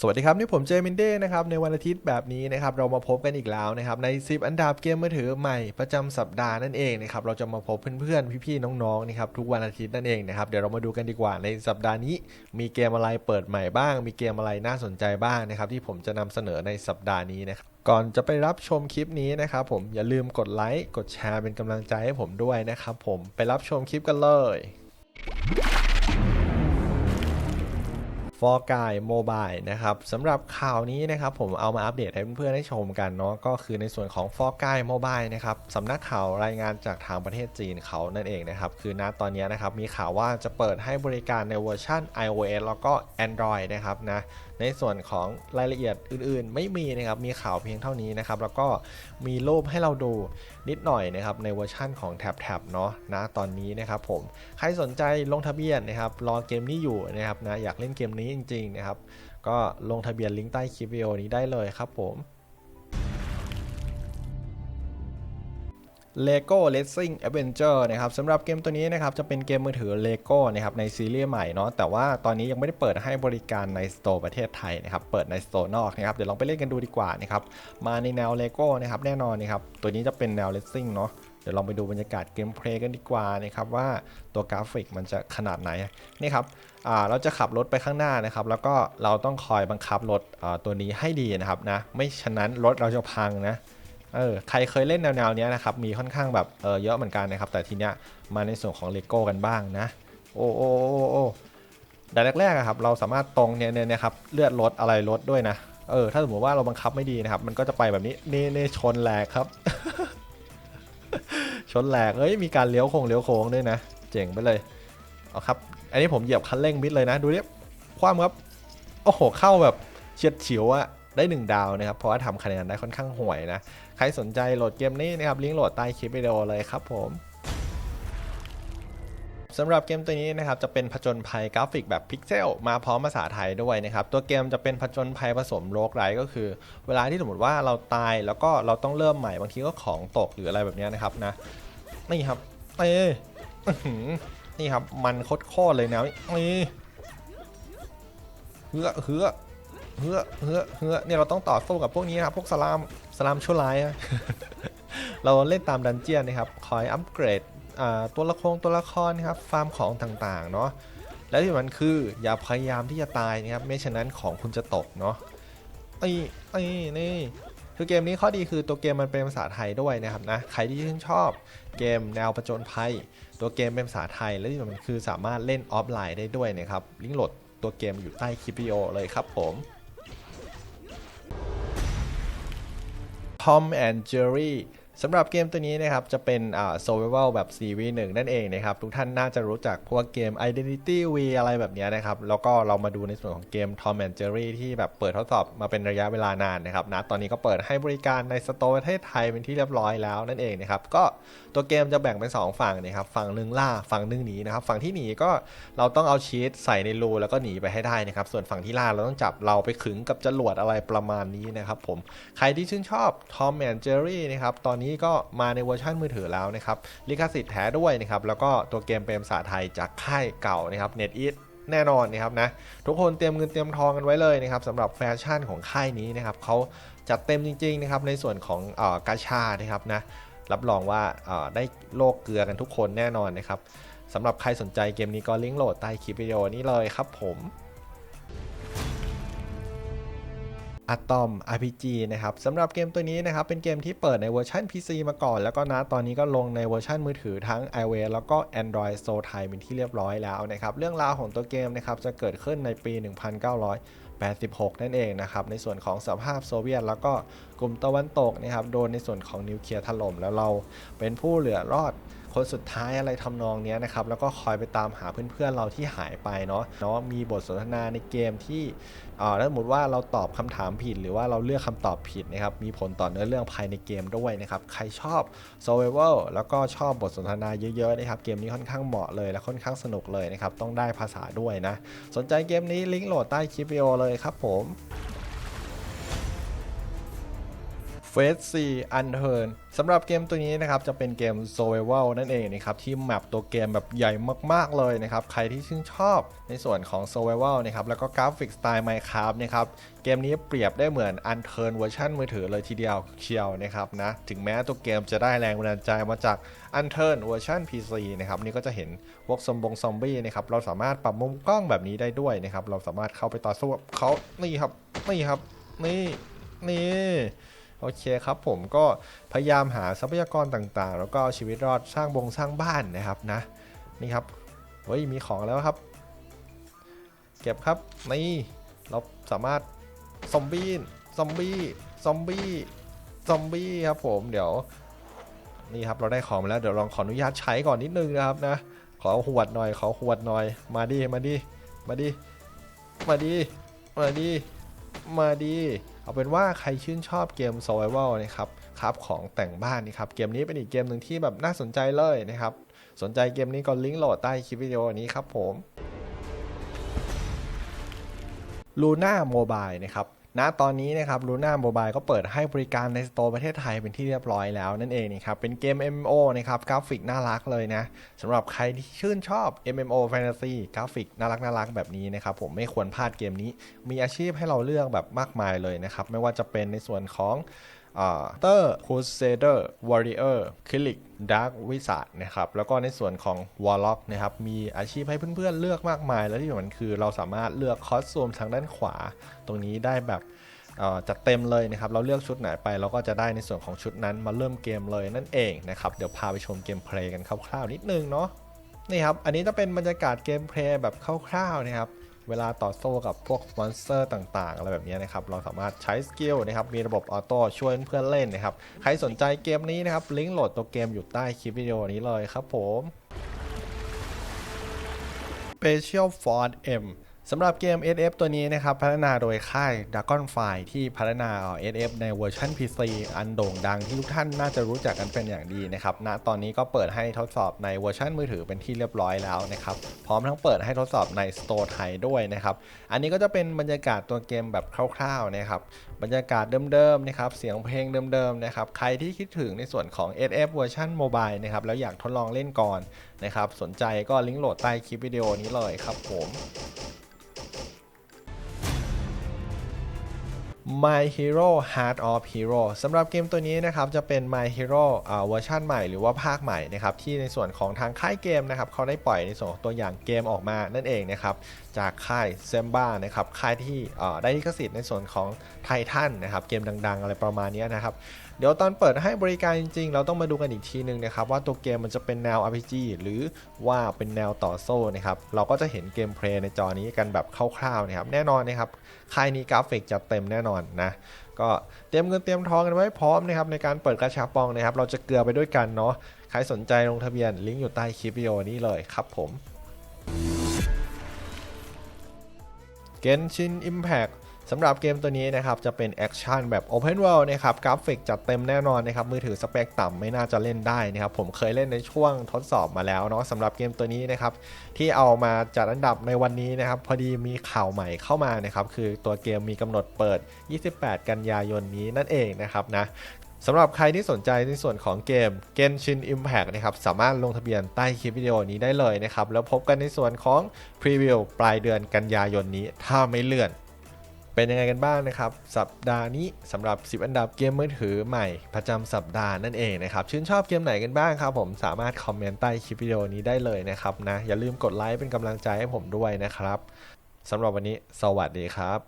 สวัสดีครับ นี่ผมเจมินเด้นะครับในวันอาทิตย์แบบนี้นะครับเรามาพบกันอีกแล้วนะครับใน 10 อันดับเกมมือถือใหม่ประจำสัปดาห์นั่นเองนะครับเราจะมาพบเพื่อนๆ พี่ๆ น้องๆนะครับทุกวันอาทิตย์นั่นเองนะครับเดี๋ยวเรามาดูกันดีกว่าในสัปดาห์นี้ มีเกมอะไรเปิดใหม่บ้าง มีเกมอะไรน่าสนใจบ้างนะครับที่ผมจะนำเสนอในสัปดาห์นี้นะครับก่อนจะไปรับชมคลิปนี้นะครับผมอย่าลืมกดไลค์กดแชร์เป็นกำลังใจให้ผมด้วยนะครับผมไปรับชมคลิปกันเลย ฟอร์กายโมบายนะครับสำหรับข่าวนี้นะครับผมเอามาอัปเดตให้เพื่อนๆได้ชมกันเนาะก็คือในส่วนของฟอร์กายโมบายนะครับสำนักข่าวรายงานจากทางประเทศจีนเขานั่นเองนะครับคือณตอนนี้นะครับมีข่าวว่าจะเปิดให้บริการในเวอร์ชัน iOS แล้วก็ Android นะครับนะในส่วนของรายละเอียดอื่นๆ ไม่มีนะครับ มีข่าวเพียงเท่านี้นะครับ แล้วก็มีรูปให้เราดูนิดหน่อยนะครับ ในเวอร์ชั่นของแท็บๆเนาะนะตอนนี้นะครับผม ใครสนใจลงทะเบียนนะครับ รอเกมนี้อยู่นะครับนะ อยากเล่นเกมนี้จริงๆนะครับ ก็ลงทะเบียนลิงก์ใต้คลิปวิดีโอนี้ได้เลยครับผม Lego Racing Adventure นะครับสำหรับเกมตัวนี้นะครับจะเป็นเกมมือถือ Lego นะครับในซีรีส์ใหม่เนาะแต่ว่าตอนนี้ยังไม่ได้เปิดให้บริการในสโตร์ประเทศไทยนะครับเปิดในสโตร์นอกนะครับเดี๋ยวลองไปเล่นกันดูดีกว่านะครับมาในแนว Lego นะครับแน่นอนนะครับตัวนี้จะเป็นแนว Racing เนาะเดี๋ยวลองไปดูบรรยากาศเกมเพลย์กันดีกว่านะครับว่าตัวกราฟิกมันจะขนาดไหนนี่ครับเราจะขับรถไปข้างหน้านะครับ แล้วก็เราต้องคอยบังคับรถตัวนี้ให้ดีนะครับนะไม่ฉะนั้นรถเราจะพังนะ เออใครเคยเล่นแนวๆเนี้ยนะครับมีค่อนข้างแบบเออเยอะเหมือนกันนะครับแต่ทีเนี้ยมาในส่วนของเลโก้กันบ้างนะโอ้โอ้โอ้โอ้แต่แรกๆครับเราสามารถตรงเนี่ยเนี่ยครับเลือดลดอะไรลดด้วยนะเออถ้าสมมติว่าเราบังคับไม่ดีนะครับ มันก็จะไปแบบนี้เน่เน่ชนแหลกครับ ชนแหลกเอ้ยมีการเลี้ยวโค้งเลี้ยวโค้งด้วยนะเจ๋งไปเลยเอาครับ อันนี้ผมเหยียบคันเร่งมิดเลยนะ ดูดิคว่ำครับโอ้โหเข้าแบบเฉียดเฉิวอะได้หนึ่งดาวนะครับเพราะว่าทำคะแนนได้ค่อนข้างห่วยนะ ใครสนใจโหลดเกมนี้นะครับลิงก์โหลดใต้คลิปวิดีโอเลยครับผมสำหรับเกมตัวนี้นะครับจะเป็นผจญภัยกราฟิกแบบพิกเซลมาพร้อมภาษาไทยด้วยนะครับตัวเกมจะเป็นผจญภัยผสมโรคไรก็คือ เวลาที่สมมติว่าเราตายแล้วก็เราต้องเริ่มใหม่บางทีก็ของตกหรืออะไรแบบนี้นะครับนะนี่ครับเอ้นี่ครับมันโคตรเลยนะนี่เฮือเฮือ เฮือเฮือเฮือเนี่ยเราต้องต่อสู้กับพวกนี้ครับพวกสลามสลามชั่วร้าย เราเล่นตามดันเจียนนะครับคอยอัปเกรดตัวละครตัวละครนะครับฟาร์มของต่างๆเนาะและที่สำคัญคืออย่าพยายามที่จะตายนะครับไม่ฉะนั้นของคุณจะตกเนาะไอ้ไอ้นี่คือเกมนี้ข้อดีคือตัวเกมมันเป็นภาษาไทยด้วยนะครับนะใครที่ชื่นชอบเกมแนวประจนภัย ตัวเกมเป็นภาษาไทยและที่สำคัญคือสามารถเล่นออฟไลน์ได้ด้วยนะครับลิงก์โหลดตัวเกมอยู่ใต้คลิปวิดีโอเลยครับผม Tom and Jerry สำหรับเกมตัวนี้นะครับ จะเป็นอ่า survival แบบ 4v1 นั่นเองนะครับ ทุกท่านน่าจะรู้จักพวกเกม Identity V อะไรแบบนี้นะครับ แล้วก็เรามาดูในส่วนของเกม Tom and Jerry ที่แบบเปิดทดสอบมาเป็นระยะเวลานานนะครับนะตอนนี้ก็เปิดให้บริการในสโตร์ประเทศไทยเป็นที่เรียบร้อยแล้วนั่นเองนะครับ ก็ตัวเกมจะแบ่งเป็น 2 ฝั่งนะครับ ฝั่งหนึ่งล่า ฝั่งหนึ่งหนีนะครับ ฝั่งที่หนีก็เราต้องเอาชีสใส่ในรูแล้วก็หนีไปให้ได้นะครับ ส่วนฝั่งที่ล่าเราต้องจับเราไปขึงกับจรวดอะไรประมาณนี้นะครับผม ใครที่ชื่นชอบ Tom and Jerry นะครับ ตอนนี้ก็มาในเวอร์ชันมือถือแล้วนะครับ ลิขสิทธิ์แท้ด้วยนะครับ แล้วก็ตัวเกมเป็นภาษาไทยจากค่ายเก่านะครับ NetEase แน่นอนนะครับนะทุกคนเตรียมเงินเตรียมทองกันไว้เลยนะครับสำหรับแฟชั่นของค่ายนี้นะครับเขาจัดเต็มจริงๆนะครับในส่วนของเออกาชานะครับนะรับรองว่าเออได้โลกเกลือกันทุกคนแน่นอนนะครับสำหรับใครสนใจเกมนี้ก็ลิงก์โหลดใต้คลิปวิดีโอนี้เลยครับผม อะตอม RPG นะครับสำหรับเกมตัวนี้นะครับเป็นเกมที่เปิดในเวอร์ชัน PC มาก่อน แล้วก็นะตอนนี้ก็ลงในเวอร์ชันมือถือทั้ง iOS แล้วก็ Android s o ไทยเป็นที่เรียบร้อยแล้วนะครับเรื่องราวของตัวเกมนะครับจะเกิดขึ้นในปี 1986 นั่นเองนะครับในส่วนของสภาพโซเวียต แล้วก็กลุ่มตะวันตกนะครับโดนในส่วนของนิวเคลียร์ถล่มแล้วเราเป็นผู้เหลือรอด คนสุดท้ายอะไรทำนองนี้นะครับแล้วก็คอยไปตามหาเพื่อนๆเราที่หายไปเนาะเนาะมีบทสนทนาในเกมที่เอ่อถ้าสมมติว่าเราตอบคำถามผิด หรือว่าเราเลือกคำตอบผิดนะครับมีผลต่อเนื้อเรื่องภายในเกมด้วยนะครับใครชอบ survival แล้วก็ชอบบทสนทนาเยอะๆนะครับเกมนี้ค่อนข้างเหมาะเลยและค่อนข้างสนุกเลยนะครับต้องได้ภาษาด้วยนะสนใจเกมนี้ลิงก์โหลดใต้คลิปวิดีโอเลยครับผม ฟ f a c e 4 Unturn สำหรับเกมตัวนี้นะครับจะเป็นเกม Survival นั่นเองนะครับที่แมปตัวเกมแบบใหญ่มากๆเลยนะครับใครที่ชื่นชอบในส่วนของ Survival นะครับแล้วก็กราฟิกสไตล์ Minecraft นะครับเกมนี้เปรียบได้เหมือน Unturn เวอร์ชันมือถือเลยทีเดียวเชียวนะครับนะถึงแม้ตัวเกมจะได้แรงบันดาลใจมาจาก Unturn เวอร์ชัน PC นะครับนี่ก็จะเห็นพวกซอมบงซอมบี้นะครับเราสามารถปรับมุมกล้องแบบนี้ได้ด้วยนะครับเราสามารถเข้าไปต่อสู้กับเขานี่ครับนี่ครับนี่นี่ โอเคครับผมก็พยายามหาทรัพยากรต่างๆ แล้วก็ชีวิตรอดสร้างบงสร้างบ้านนะครับนะนี่ครับเฮ้ยมีของแล้วครับ เก็บครับนี่เราสามารถซอมบี้ซอมบี้ซอมบี้ซอมบี้ครับผมเดี๋ยวนี่ครับเราได้ของมาแล้วเดี๋ยวลองขออนุญาตใช้ก่อนนิดนึงนะครับนะขอหวดหน่อยขอหวดหน่อยมาดิมาดิมาดิมาดิมาดิมาดิ เอาเป็นว่าใครชื่นชอบเกม Survival นะครับครับของแต่งบ้านนี่ครับเกมนี้เป็นอีกเกมหนึ่งที่แบบน่าสนใจเลยนะครับ สนใจเกมนี้ก็ลิงก์โหลดใต้คลิปวิดีโอนี้ครับผม Luna Mobile นะครับ ณตอนนี้นะครับลูน่าโมบายก็เปิดให้บริการในสโตร์ประเทศไทยเป็นที่เรียบร้อยแล้วนั่นเองนะครับเป็นเกม MMO นะครับกราฟิกน่ารักเลยนะสำหรับใครที่ชื่นชอบ MMO Fantasy กราฟิกน่ารักน่ารักแบบนี้นะครับผมไม่ควรพลาดเกมนี้ มีอาชีพให้เราเลือกแบบมากมายเลยนะครับไม่ว่าจะเป็นในส่วนของ เตอร์คูเซเดอร์วอริเออร์คิลิกดาร์กวิสาดนะครับ แล้วก็ในส่วนของวอลล็อกนะครับ มีอาชีพให้เพื่อนๆเลือกมากมาย แล้วที่สำคัญคือเราสามารถเลือกคอสซูมทางด้านขวา ตรงนี้ได้แบบเอ่อจัดเต็มเลยนะครับ เราเลือกชุดไหนไปเราก็จะได้ในส่วนของชุดนั้นมาเริ่มเกมเลยนั่นเองนะครับ เดี๋ยวพาไปชมเกมเพลย์กันคร่าวๆนิดนึงเนาะ นี่ครับ อันนี้จะเป็นบรรยากาศเกมเพลย์แบบคร่าวๆนะครับ เวลาต่อสู้กับพวกมอนสเตอร์ต่างๆ อะไรแบบนี้นะครับ เราสามารถใช้สกิลนะครับ มีระบบออโต้ช่วยเพื่อนเล่นนะครับ ใครสนใจเกมนี้นะครับ ลิงก์โหลดตัวเกมอยู่ใต้คลิปวิดีโอนี้เลยครับผม Special Ford M สำหรับเกม SF ตัวนี้นะครับพัฒนาโดยค่าย Dragonfly ที่พัฒนา SF ในเวอร์ชัน PC อันโด่งดังที่ทุกท่านน่าจะรู้จักกันเป็นอย่างดีนะครับณตอนนี้ก็เปิดให้ทดสอบในเวอร์ชันมือถือเป็นที่เรียบร้อยแล้วนะครับพร้อมทั้งเปิดให้ทดสอบใน Store ไทยด้วยนะครับอันนี้ก็จะเป็นบรรยากาศตัวเกมแบบคร่าวๆนะครับบรรยากาศเดิมๆนะครับเสียงเพลงเดิมๆนะครับใครที่คิดถึงในส่วนของ SF เวอร์ชันโมบายนะครับแล้วอยากทดลองเล่นก่อนนะครับสนใจก็ลิงก์โหลดใต้คลิปวิดีโอนี้เลยครับผม My Hero Heart of Hero สำหรับเกมตัวนี้นะครับจะเป็น My Hero อ่าเวอร์ชันใหม่หรือว่าภาคใหม่นะครับที่ในส่วนของทางค่ายเกมนะครับเขาได้ปล่อยในส่วนของตัวอย่างเกมออกมานั่นเองนะครับจากค่ายเซมบ้านะครับค่ายที่อ่าได้ลิขสิทธิ์ในส่วนของไททันนะครับเกมดังๆ อะไรประมาณนี้นะครับเดี๋ยวตอนเปิดให้บริการจริงๆ เราต้องมาดูกันอีกทีหนึ่งนะครับว่าตัวเกมมันจะเป็นแนว RPG หรือว่าเป็นแนวต่อสู้นะครับเราก็จะเห็นเกมเพลย์ในจอนี้กันแบบคร่าวๆนะครับแน่นอนนะครับค่ายนี้กราฟิกจะเต็มแน่นอนนะก็เตรียมเงินเตรียมทองกันไว้พร้อมนะครับในการเปิดกระชับปองนะครับเราจะเกลือไปด้วยกันเนาะใครสนใจลงทะเบียนลิงก์อยู่ใต้คลิปวิดีโอนี้เลยครับผม Genshin Impact สำหรับเกมตัวนี้นะครับจะเป็นแอคชั่นแบบ Open World นะครับกราฟิกจัดเต็มแน่นอนนะครับมือถือสเปคต่ำไม่น่าจะเล่นได้นะครับผมเคยเล่นในช่วงทดสอบมาแล้วเนาะสำหรับเกมตัวนี้นะครับที่เอามาจัดอันดับในวันนี้นะครับพอดีมีข่าวใหม่เข้ามานะครับคือตัวเกมมีกำหนดเปิด 28 กันยายนนี้นั่นเองนะครับนะสำหรับใครที่สนใจในส่วนของเกม Genshin Impact นะครับสามารถลงทะเบียนใต้คลิปวิดีโอนี้ได้เลยนะครับแล้วพบกันในส่วนของพรีวิวปลายเดือนกันยายนนี้ถ้าไม่เลื่อน เป็นยังไงกันบ้างนะครับ สัปดาห์นี้สำหรับ 10 อันดับเกมมือถือใหม่ประจำสัปดาห์นั่นเองนะครับ ชื่นชอบเกมไหนกันบ้างครับผมสามารถคอมเมนต์ใต้คลิปวิดีโอนี้ได้เลยนะครับนะอย่าลืมกดไลค์เป็นกำลังใจให้ผมด้วยนะครับสำหรับวันนี้สวัสดีครับ